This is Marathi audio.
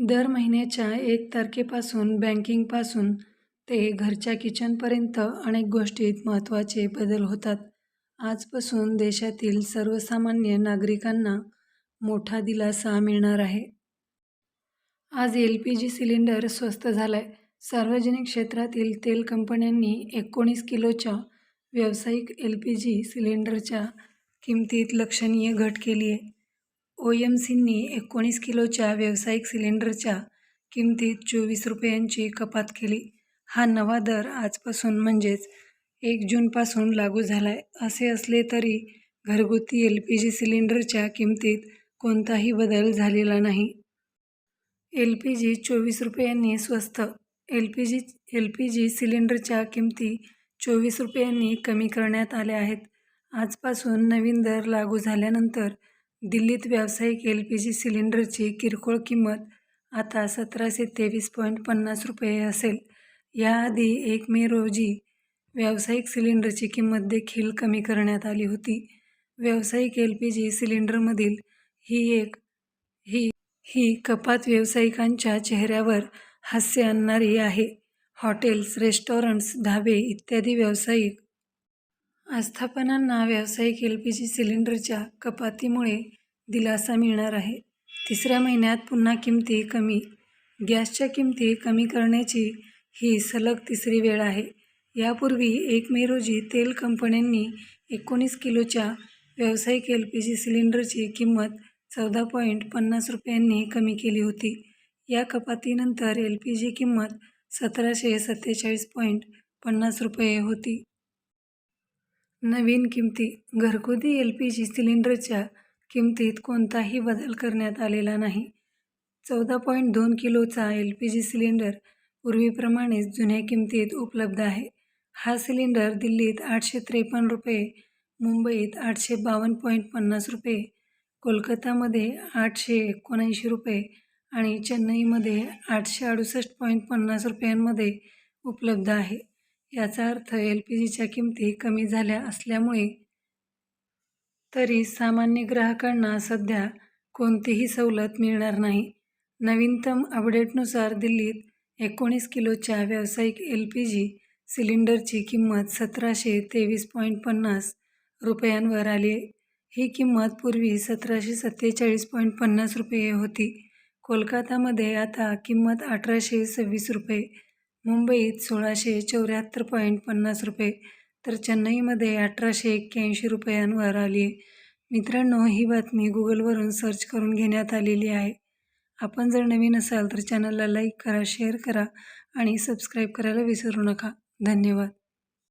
दर महिन्याच्या एक तारखेपासून बँकिंगपासून ते घरच्या किचनपर्यंत अनेक गोष्टीत महत्त्वाचे बदल होतात. आजपासून देशातील सर्वसामान्य नागरिकांना मोठा दिलासा मिळणार आहे. आज एल पी जी सिलेंडर स्वस्त झालाय. सार्वजनिक क्षेत्रातील तेल कंपन्यांनी एकोणीस किलोच्या व्यावसायिक एल पी जी सिलेंडरच्या किमतीत लक्षणीय घट केली आहे ओ एम सींनी एकोणीस किलोच्या व्यावसायिक सिलेंडरच्या किमतीत चोवीस रुपयांची कपात केली. हा नवा दर आजपासून म्हणजेच एक जूनपासून लागू झाला आहे असे असले तरी घरगुती एल पी जी सिलेंडरच्या किमतीत कोणताही बदल झालेला नाही. एल पी जी चोवीस रुपयांनी स्वस्त L P G L P G सिलेंडरच्या किमती चोवीस रुपयांनी कमी करण्यात आल्या आहेत. आजपासून नवीन दर लागू झाल्यानंतर दिल्लीत व्यावसायिक एल पी जी सिलेंडरची किरकोळ किंमत आता सतराशे तेवीस पॉईंट पन्नास रुपये असेल. याआधी एक मे रोजी व्यावसायिक सिलेंडरची किंमत देखील कमी करण्यात आली होती. व्यावसायिक एल पी जी सिलेंडरमधील ही एक ही ही कपात व्यावसायिकांच्या चेहऱ्यावर हास्य आणणारी आहे. हॉटेल्स, रेस्टॉरंट्स, ढाबे इत्यादी व्यावसायिक आस्थापनांना व्यावसायिक एल पी जी सिलेंडरच्या कपातीमुळे दिलासा मिळणार आहे. तिसऱ्या महिन्यात पुन्हा किमती कमी गॅसच्या किमती कमी करण्याची ही सलग तिसरी वेळ आहे. यापूर्वी एक मे रोजी तेल कंपन्यांनी एकोणीस किलोच्या व्यावसायिक एल पी जी सिलेंडरची किंमत चौदा पॉईंट पन्नास रुपयांनी कमी केली होती. या कपातीनंतर एल पी जी किंमत सतराशे सत्तेचाळीस पॉईंट पन्नास रुपये होती. नवीन किमती घरगुती एल पी जी सिलेंडरच्या किमतीत कोणताही बदल करण्यात आलेला नाही. चौदा पॉईंट दोन किलोचा एल पी जी सिलेंडर पूर्वीप्रमाणेच जुन्या किमतीत उपलब्ध आहे. हा सिलेंडर दिल्लीत आठशे त्रेपन्न रुपये, मुंबईत आठशे बावन्न पॉईंट पन्नास रुपये, कोलकातामध्ये आठशे एकोणऐंशी रुपये आणि चेन्नईमध्ये आठशे अडुसष्ट पॉईंट पन्नास रुपयांमध्ये उपलब्ध आहे. याचा अर्थ एल पी जीच्या किमती कमी झाल्या असल्यामुळे तरी सामान्य ग्राहकांना सध्या कोणतीही सवलत मिळणार नाही. नवीनतम अपडेटनुसार दिल्लीत एकोणीस किलोच्या व्यावसायिक एल पी जी सिलेंडरची किंमत सतराशे तेवीस पॉईंट पन्नास रुपयांवर आली ही किंमत पूर्वी सतराशे सत्तेचाळीस पॉईंट पन्नास रुपये होती. कोलकातामध्ये आता किंमत अठराशे सव्वीस रुपये, मुंबईत सोळाशे चौऱ्याहत्तर पॉईंट पन्नास रुपये तर चेन्नईमध्ये अठराशे एक्क्याऐंशी रुपयांवर आलीय. मित्रांनो, ही बातमी गुगलवरून सर्च करून घेण्यात आलेली आहे. आपण जर नवीन असाल तर चॅनलला लाईक करा, शेअर करा आणि सबस्क्राईब करायला विसरू नका. धन्यवाद.